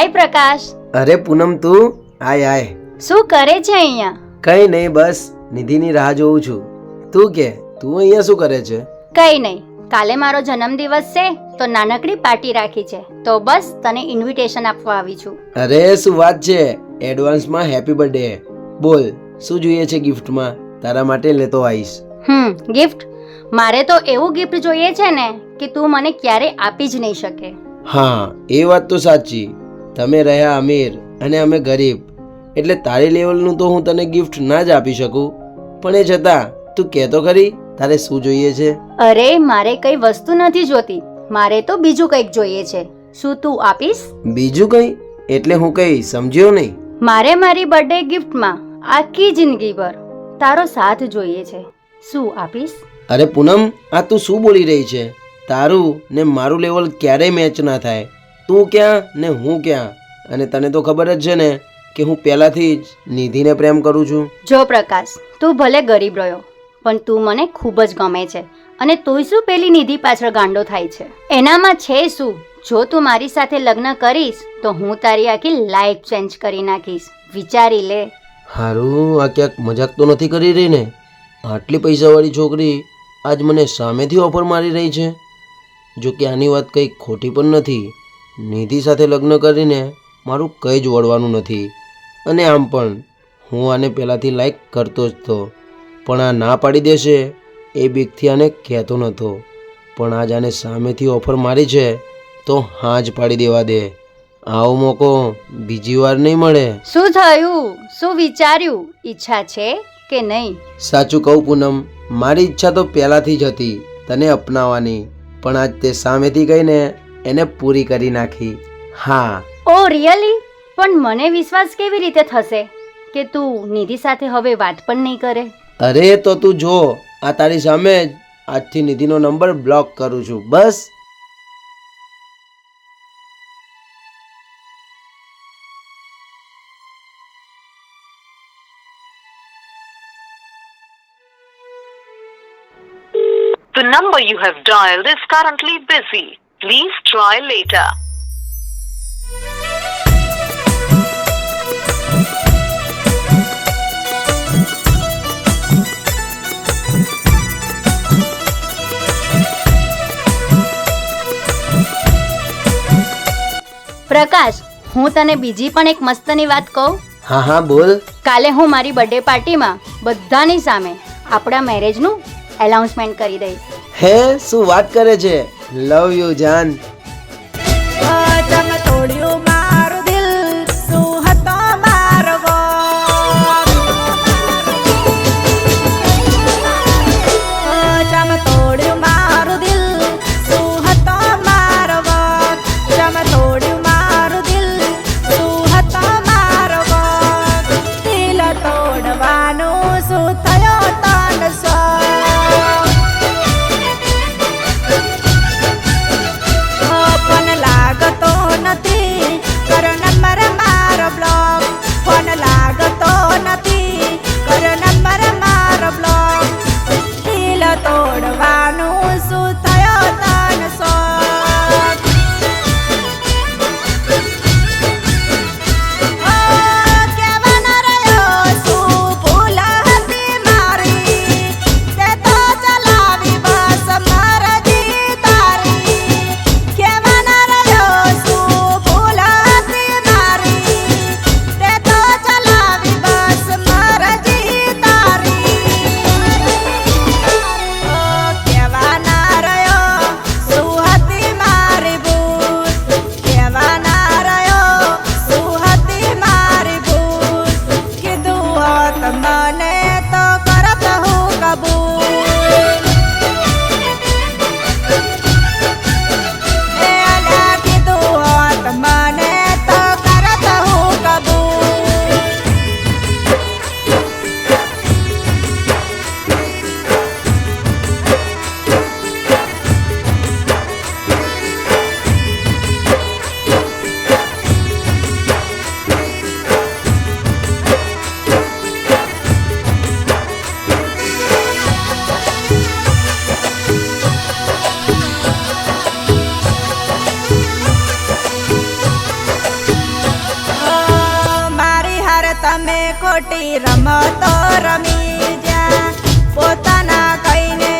હાય પ્રકાશ. અરે પૂનમ તું હાય હાય. શું કરે છે અહીંયા? કઈ નહીં બસ નિધિની રાહ જોઉં છું. તું કે તું અહીંયા શું કરે છે? કઈ નહીં. કાલે મારો જન્મદિવસ છે તો નાનકડી પાર્ટી રાખી છે. તો બસ તને ઇન્વિટેશન આપવા આવી છું. અરે શું વાત છે? એડવાન્સમાં હેપી બર્થડે બોલ શું જોઈએ છે ગિફ્ટમાં તારા માટે લેતો આવીશ. હમ ગિફ્ટ મારે તો એવું ગિફ્ટ જોઈએ છે ને કે તું મને ક્યારે આપી જ નહીં શકે. હા એ વાત તો સાચી. તમે રહ્યા અમીર અને અમે ગરીબ. એટલે તારી લેવલનું તો હું તને ગિફ્ટ ના જ આપી શકું. પણ એ છતાં તું કહેતો ખરી તારે શું જોઈએ છે? અરે મારે કઈ વસ્તુ નથી જોતી. મારે તો બીજું કંઈક જોઈએ છે. શું તું આપીશ? બીજું કંઈ? એટલે હું કંઈ સમજ્યો નહીં. મારે મારી બર્થડે ગિફ્ટમાં આખી જિંદગી પર તારો સાથ જોઈએ છે. શું આપીશ? અરે પૂનમ આ તું શું બોલી રહી છે? તારું ને મારું લેવલ ક્યારેય મેચ ના થાય. તું ક્યાં ને હું ક્યાં? અને તને તો ખબર જ છે ને કે હું પહેલાથી જ નિધિને પ્રેમ કરું છું. જો પ્રકાશ તું ભલે ગરીબ રહ્યો પણ તું મને ખૂબ જ ગમે છે અને તોય શું પેલી નિધિ પાછળ ગાંડો થાય છે? એનામાં છે શું? જો તું મારી સાથે લગ્ન કરીશ તો હું તારી આખી લાઈફ ચેન્જ કરી નાખીશ. વિચારી લે. હારું આ ક્યાંક મજાક તો નથી કરી રહી ને? આટલી પૈસાવાળી છોકરી આજ મને સામેથી ઓફર મારી રહી છે. જો કે આની વાત કંઈ ખોટી પણ નથી. નિધિ સાથે લગ્ન કરીને મારું કંઈ જ વળવાનું નથી. અને આમ પણ હું આને પહેલાંથી લાઈક કરતો જ હતો. પણ આ ના પાડી દેશે એ બીકથી આને કહેતો નહોતો. પણ આજ આને સામેથી ઓફર મારી છે તો હા જ પાડી દેવા દે. આવો મોકો બીજી વાર નહીં મળે. શું થયું? શું વિચાર્યું? ઈચ્છા છે કે નહીં? સાચું કહું પૂનમ મારી ઈચ્છા તો પહેલાંથી જ હતી તને અપનાવવાની. પણ આજ તે સામેથી કહીને એને પૂરી કરી નાખી. હા. Oh really? પણ મને વિશ્વાસ કેવી રીતે થશે કે તું નિધિ સાથે હવે વાત પણ નહીં કરે? અરે તો તું જો. આ તારી સામે જ આજથી નિધિનો નંબર બ્લોક કરું છું. બસ. The number you have dialed is currently busy. Please try later. પ્રકાશ હું તને બીજી પણ એક મસ્તની વાત કહું? હા હા બોલ. કાલે હું મારી બર્થડે પાર્ટીમાં બધાની સામે આપણા મેરેજનું એનાઉન્સમેન્ટ કરી દઈશ. હે શું વાત કરે છે? લવ યુ જાન. તમે ખોટી રમતો રમી જ્યાં પોતાના કહીને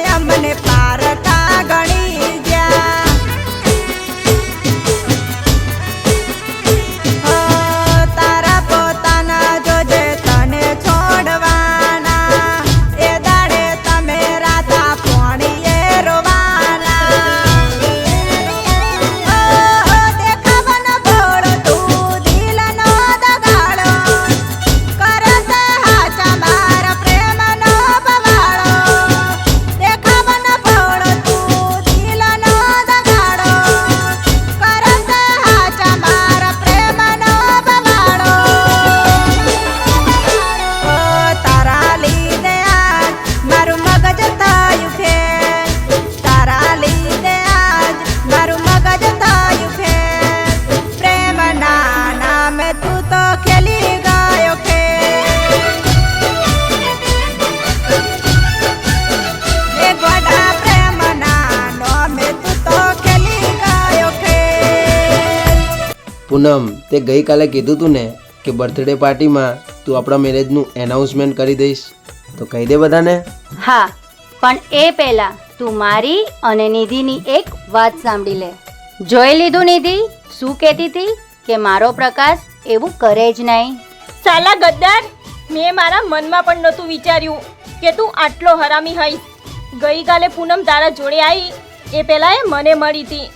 પૂનમ તે ગઈકાલે કીધું તું ને કે બર્થડે પાર્ટીમાં તું આપણા મેરેજનું એનાઉન્સમેન્ટ કરી દઈશ. તો કહી દે બધાને. હા પણ એ પહેલા તું મારી અને નિધિની એક વાત સાંભળી લે. જોઈ લીધું નિધિ? શું કહેતી હતી? કે મારો પ્રકાશ એવું કરે જ નહીં. સાલા ગદ્દાર મેં મારા મનમાં પણ નહોતું વિચાર્યું કે તું આટલો હરામી હઈશ. ગઈકાલે પૂનમ તારા જોડે આવી એ પહેલાં એ મને મળી હતી.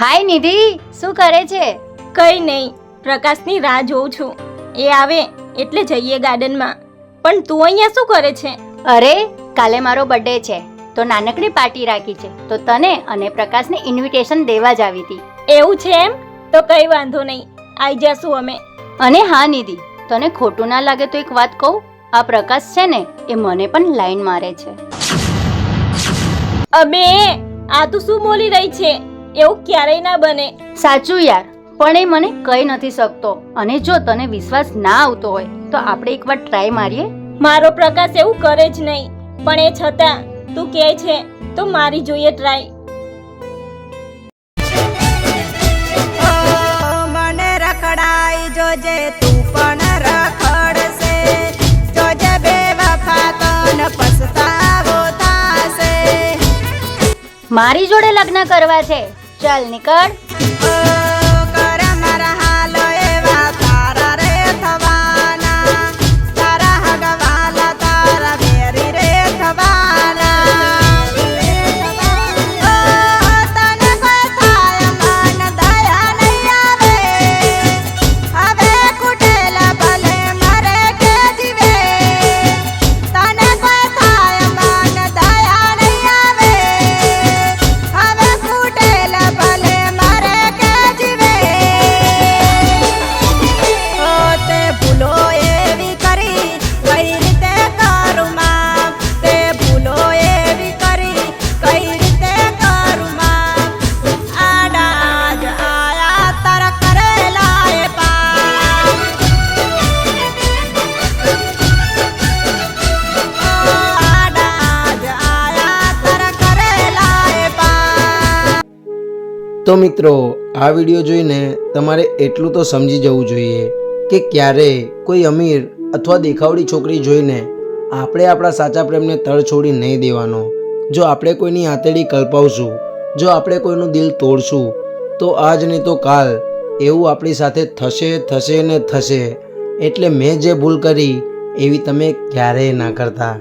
હાય નિધિ શું કરે છે? કઈ નહીં પ્રકાશની રાહ જોઉં છું. એ આવે એટલે જઈએ ગાર્ડનમાં. પણ તું અહીંયા શું કરે છે? અરે કાલે મારો બર્થડે છે. તો નાનકડી પાર્ટી રાખી છે. તો તને અને પ્રકાશને ઇન્વિટેશન દેવા જ આવી હતી. એવું છે એમ? તો કઈ વાંધો નહીં. આવી જશું અમે. અને હા નિધિ તને ખોટું ના લાગે તો એક વાત કહું. આ પ્રકાશ છે ને એ મને પણ લાઈન મારે છે. અબે આ તું શું બોલી રહી છે? એવું ક્યારેય ના બને. સાચું યાર પણ એ મને કહી નથી શકતો. અને જો તને વિશ્વાસ ના આવતો હોય તો આપણે એકવાર ટ્રાય મારીએ. મારો પ્રકાશ એવું કરે જ નહીં. પણ એ છતાં તું કહે છે તો મારી જોઈએ ટ્રાય મને રખડાઈ જોજે તું પણ રખડશે. જોજે બે વફા તન પસ્તાવો તાસે મારી જોડે લગ્ન કરવા છે. ચાલ નીકળ. તો મિત્રો, આ વીડિયો જોઈને તમારે એટલું તો સમજી જવું જોઈએ કે ક્યારે કોઈ અમીર અથવા દેખાવડી છોકરી જોઈને આપણે આપણા સાચા પ્રેમને તળ છોડી નહીં દેવાનો. જો આપણે કોઈની આંતળી કલ્પાવશું, જો આપણે કોઈનું દિલ તોડશું, તો આજ નહીં તો કાલ એવું આપણી સાથે થશે થશે ને થશે. એટલે મેં જે ભૂલ કરી, એવી તમે ક્યારેય ના કરતા.